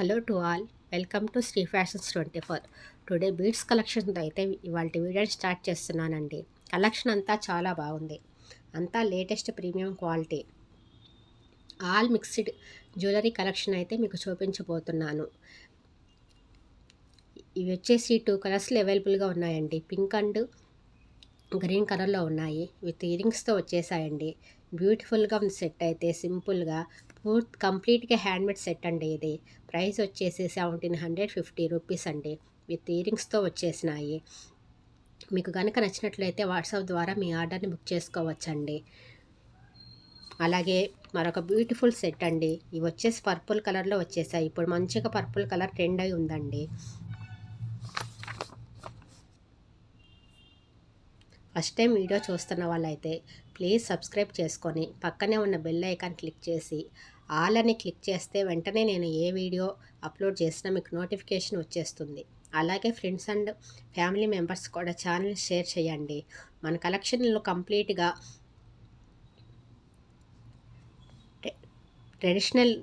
Hello to all. Welcome to Shri fashions twenty four. Today beads కలెక్షన్తో అయితే ఇవాళ వీడియోని start చేస్తున్నానండి. కలెక్షన్ అంతా చాలా బాగుంది. అంతా latest premium quality. All mixed jewellery collection అయితే మీకు చూపించబోతున్నాను. ఇవి వచ్చేసి టూ కలర్స్లో అవైలబుల్గా ఉన్నాయండి. పింక్ అండ్ గ్రీన్ కలర్లో ఉన్నాయి. విత్ ఇయరింగ్స్తో వచ్చేసాయండి. బ్యూటిఫుల్గా ఉంది సెట్ అయితే. సింపుల్గా పూర్తి కంప్లీట్గా హ్యాండ్మేడ్ సెట్ అండి ఇది. ప్రైస్ వచ్చేసి సెవెంటీన్ హండ్రెడ్ ఫిఫ్టీ రూపీస్ అండి. విత్ ఇయరింగ్స్తో వచ్చేసినాయి. మీకు కనుక నచ్చినట్లయితే వాట్సాప్ ద్వారా మీ ఆర్డర్ని బుక్ చేసుకోవచ్చండి. అలాగే మరొక బ్యూటిఫుల్ సెట్ అండి. ఇవి వచ్చేసి పర్పుల్ కలర్లో వచ్చేసాయి. ఇప్పుడు మంచిగా పర్పుల్ కలర్ ట్రెండ్ అయి ఉందండి. ఫస్ట్ టైం వీడియో చూస్తున్న వాళ్ళైతే ప్లీజ్ సబ్స్క్రైబ్ చేసుకొని పక్కనే ఉన్న బెల్ ఐకాన్ క్లిక్ చేసి ఆల్ అని క్లిక్ చేస్తే వెంటనే నేను ఏ వీడియో అప్లోడ్ చేసినా మీకు నోటిఫికేషన్ వచ్చేస్తుంది. అలాగే ఫ్రెండ్స్ అండ్ ఫ్యామిలీ మెంబర్స్ కూడా ఛానల్ షేర్ చేయండి. మన కలెక్షన్లో కంప్లీట్గా ట్రెడిషనల్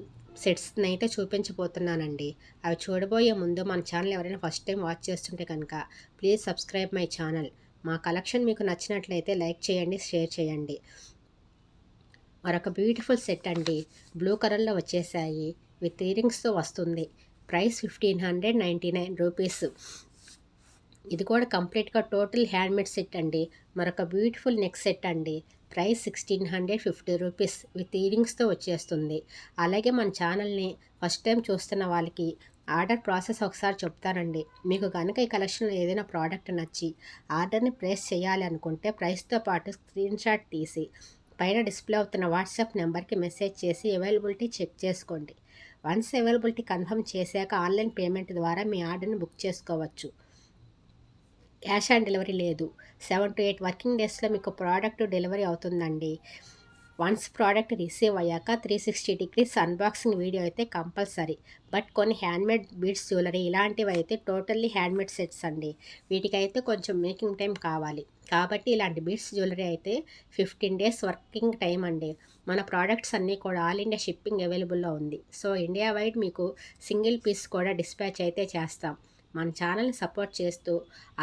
సెట్స్ని అయితే చూపించబోతున్నానండి. అవి చూడబోయే ముందు మన ఛానల్ ఎవరైనా ఫస్ట్ టైం వాచ్ చేస్తుంటే కనుక ప్లీజ్ సబ్స్క్రైబ్ మై ఛానల్. మా కలెక్షన్ మీకు నచ్చినట్లయితే లైక్ చేయండి షేర్ చేయండి. మరొక బ్యూటిఫుల్ సెట్ అండి. బ్లూ కలర్లో వచ్చేసాయి. విత్ ఇయరింగ్స్తో వస్తుంది. Price fifteen hundred ninety nine rupees. ఇది కూడా కంప్లీట్గా టోటల్ హ్యాండ్మేడ్ సెట్ అండి. మరొక బ్యూటిఫుల్ నెక్ సెట్ అండి. Price sixteen hundred fifty rupees. With ఇయరింగ్స్తో వచ్చేస్తుంది. అలాగే మన ఛానల్ని ఫస్ట్ టైం చూస్తున్న వాళ్ళకి ఆర్డర్ ప్రాసెస్ ఒకసారి చెప్తానండి. మీకు కనుక ఈ కలెక్షన్లో ఏదైనా ప్రోడక్ట్ నచ్చి ఆర్డర్ని ప్లేస్ చేయాలి అనుకుంటే ప్రైస్తో పాటు స్క్రీన్ షాట్ తీసి పైన డిస్ప్లే అవుతున్న వాట్సాప్ నెంబర్కి మెసేజ్ చేసి అవైలబిలిటీ చెక్ చేసుకోండి. వన్స్ అవైలబిలిటీ కన్ఫర్మ్ చేశాక ఆన్లైన్ పేమెంట్ ద్వారా మీ ఆర్డర్ని బుక్ చేసుకోవచ్చు. క్యాష్ ఆన్ డెలివరీ లేదు. సెవెన్ టు ఎయిట్ వర్కింగ్ డేస్లో మీకు ప్రోడక్ట్ డెలివరీ అవుతుందండి. వన్స్ ప్రోడక్ట్ రిసీవ్ అయ్యాక three sixty degrees unboxing video అయితే కంపల్సరీ. బట్ కొన్ని హ్యాండ్మేడ్ బీడ్స్ జ్యువెలరీ ఇలాంటివి అయితే టోటల్లీ హ్యాండ్మేడ్ సెట్స్ అండి. వీటికైతే కొంచెం మేకింగ్ టైం కావాలి. కాబట్టి ఇలాంటి బీడ్స్ జ్యువెలరీ అయితే ఫిఫ్టీన్ డేస్ వర్కింగ్ టైం అండి. మన ప్రోడక్ట్స్ అన్నీ కూడా ఆల్ ఇండియా షిప్పింగ్ అవైలబుల్లో ఉంది. సో ఇండియా వైడ్ మీకు సింగిల్ పీస్ కూడా డిస్పాచ్ అయితే చేస్తాం. మన ఛానల్ని సపోర్ట్ చేస్తూ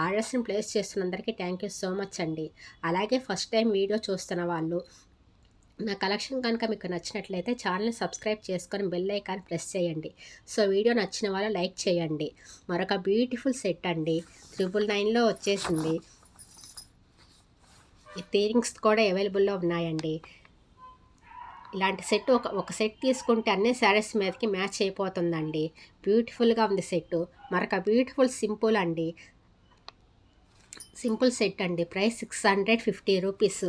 ఆర్డర్స్ని ప్లేస్ చేస్తున్నందరికీ థ్యాంక్ యూ సో మచ్ అండి. అలాగే ఫస్ట్ టైం వీడియో చూస్తున్న వాళ్ళు నా కలెక్షన్ కనుక మీకు నచ్చినట్లయితే ఛానల్ని సబ్స్క్రైబ్ చేసుకొని బెల్ ఐకాన్ ప్రెస్ చేయండి. సో వీడియో నచ్చిన వాళ్ళు లైక్ చేయండి. మరొక బ్యూటిఫుల్ సెట్ అండి. త్రిబుల్ నైన్లో వచ్చేసింది. ఈ తీరింగ్స్ కూడా అవైలబుల్లో ఉన్నాయండి. ఇలాంటి సెట్ ఒక ఒక సెట్ తీసుకుంటే అన్ని శారీస్ మీదకి మ్యాచ్ అయిపోతుందండి. బ్యూటిఫుల్గా ఉంది సెట్ మరొక బ్యూటిఫుల్ సింపుల్ అండి. సింపుల్ సెట్ అండి. Price six hundred fifty rupees.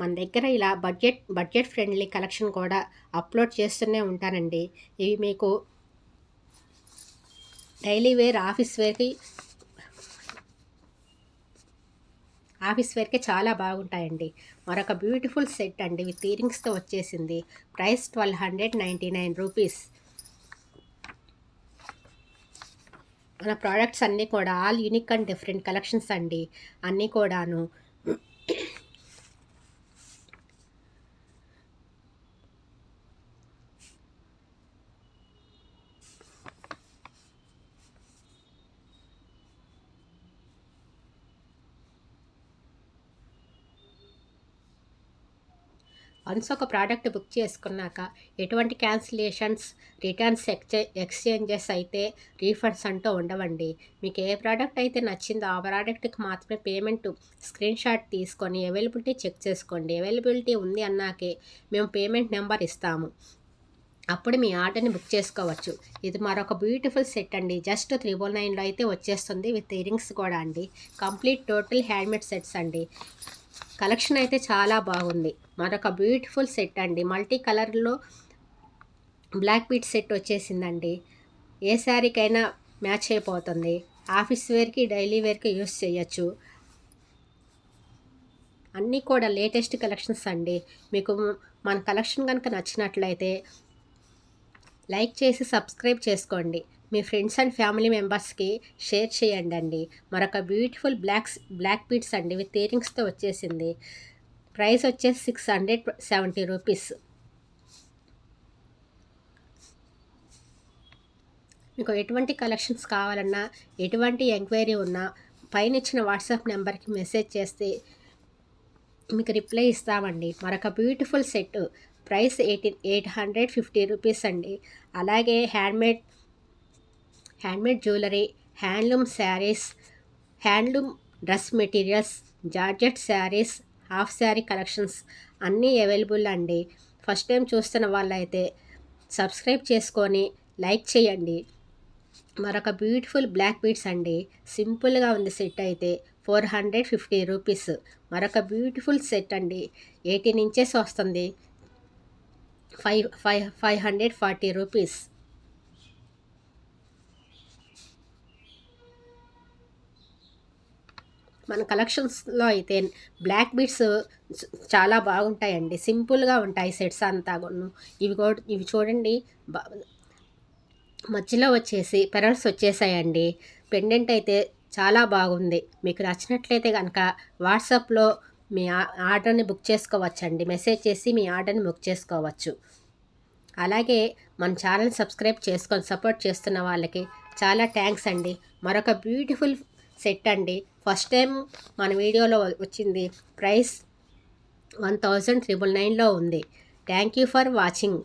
మన దగ్గర ఇలా బడ్జెట్ బడ్జెట్ ఫ్రెండ్లీ కలెక్షన్ కూడా అప్లోడ్ చేస్తూనే ఉంటానండి. ఇవి మీకు డైలీ వేర్ ఆఫీస్ వేర్కి ఆఫీస్ వేర్కి చాలా బాగుంటాయండి. మరొక బ్యూటిఫుల్ సెట్ అండి. విత్ ఇయరింగ్స్తో వచ్చేసింది. Price twelve hundred ninety nine rupees. మన ప్రోడక్ట్స్ అన్నీ కూడా all unique and different collections అండి. అన్నీ కూడాను. వన్స్ ఒక ప్రోడక్ట్ బుక్ చేసుకున్నాక ఎటువంటి క్యాన్సిలేషన్స్ రిటర్న్స్ ఎక్స్చే ఎక్స్చేంజెస్ అయితే రీఫండ్స్ అంటూ ఉండవండి. మీకు ఏ ప్రోడక్ట్ అయితే నచ్చిందో ఆ ప్రోడక్ట్కి మాత్రమే పేమెంట్ స్క్రీన్ షాట్ తీసుకొని అవైలబిలిటీ చెక్ చేసుకోండి. అవైలబిలిటీ ఉంది అన్నాకే మేము పేమెంట్ నెంబర్ ఇస్తాము. అప్పుడు మీ ఆర్డర్ని బుక్ చేసుకోవచ్చు. ఇది మరొక బ్యూటిఫుల్ సెట్ అండి. జస్ట్ త్రిబుల్ నైన్లో అయితే వచ్చేస్తుంది విత్ ఇయరింగ్స్ కూడా అండి. కంప్లీట్ టోటల్ హ్యాండ్మేడ్ సెట్స్ అండి. కలెక్షన్ అయితే చాలా బాగుంది. మరొక బ్యూటిఫుల్ సెట్ అండి. మల్టీ కలర్లో బ్లాక్ బీట్ సెట్ వచ్చేసిందండి. ఏ శారీకైనా మ్యాచ్ అయిపోతుంది. ఆఫీస్ వేర్కి డైలీ వేర్కి యూస్ చేయొచ్చు. అన్నీ కూడా లేటెస్ట్ కలెక్షన్స్ అండి. మీకు మన కలెక్షన్ కనుక నచ్చినట్లయితే లైక్ చేసి సబ్స్క్రైబ్ చేసుకోండి. మీ ఫ్రెండ్స్ అండ్ ఫ్యామిలీ మెంబర్స్కి షేర్ చేయండి అండి మరొక బ్యూటిఫుల్ బ్లాక్స్ బ్లాక్ బీట్స్ అండి. విత్ ఇయరింగ్స్తో వచ్చేసింది. ప్రైస్ వచ్చేసి సిక్స్ హండ్రెడ్ సెవెంటీ రూపీస్. మీకు ఎటువంటి కలెక్షన్స్ కావాలన్నా ఎటువంటి ఎంక్వైరీ ఉన్నా పైన ఇచ్చిన వాట్సాప్ నెంబర్కి మెసేజ్ చేస్తే మీకు రిప్లై ఇస్తామండి. మరొక beautiful set. Price eighteen eight hundred fifty rupees అండి. అలాగే handmade handmade jewellery handloom saris handloom dress materials georgette saris half sari collections అన్నీ అవైలబుల్ అండి. ఫస్ట్ టైం చూస్తున్న వాళ్ళైతే సబ్స్క్రైబ్ చేసుకొని లైక్ చేయండి. మరొక బ్యూటిఫుల్ బ్లాక్ బీడ్స్ అండి. సింపుల్గా ఉంది సెట్ అయితే ఫోర్ హండ్రెడ్ ఫిఫ్టీ రూపీస్. మరొక బ్యూటిఫుల్ సెట్ అండి. ఎయిటీన్ ఇంచెస్ వస్తుంది. Five five five hundred forty rupees. మన కలెక్షన్స్లో అయితే బ్లాక్ బీట్స్ చాలా బాగుంటాయండి. సింపుల్గా ఉంటాయి సెట్స్ అంతా కూడాను. ఇవి కూడా ఇవి చూడండి. మధ్యలో వచ్చేసి పెరల్స్ వచ్చేసాయండి. పెండెంట్ అయితే చాలా బాగుంది. మీకు నచ్చినట్లయితే కనుక వాట్సాప్లో మీ ఆ- ఆర్డర్ని బుక్ చేసుకోవచ్చండి. మెసేజ్ చేసి మీ ఆర్డర్ని బుక్ చేసుకోవచ్చు. అలాగే మన ఛానల్ సబ్స్క్రైబ్ చేసుకొని సపోర్ట్ చేస్తున్న వాళ్ళకి చాలా థ్యాంక్స్ అండి. మరొక బ్యూటిఫుల్ సెట్ అండి. ఫస్ట్ టైం మన వీడియోలో వచ్చింది. ప్రైస్ వన్ థౌజండ్ త్రిబుల్ నైన్లో ఉంది. Thank you for watching.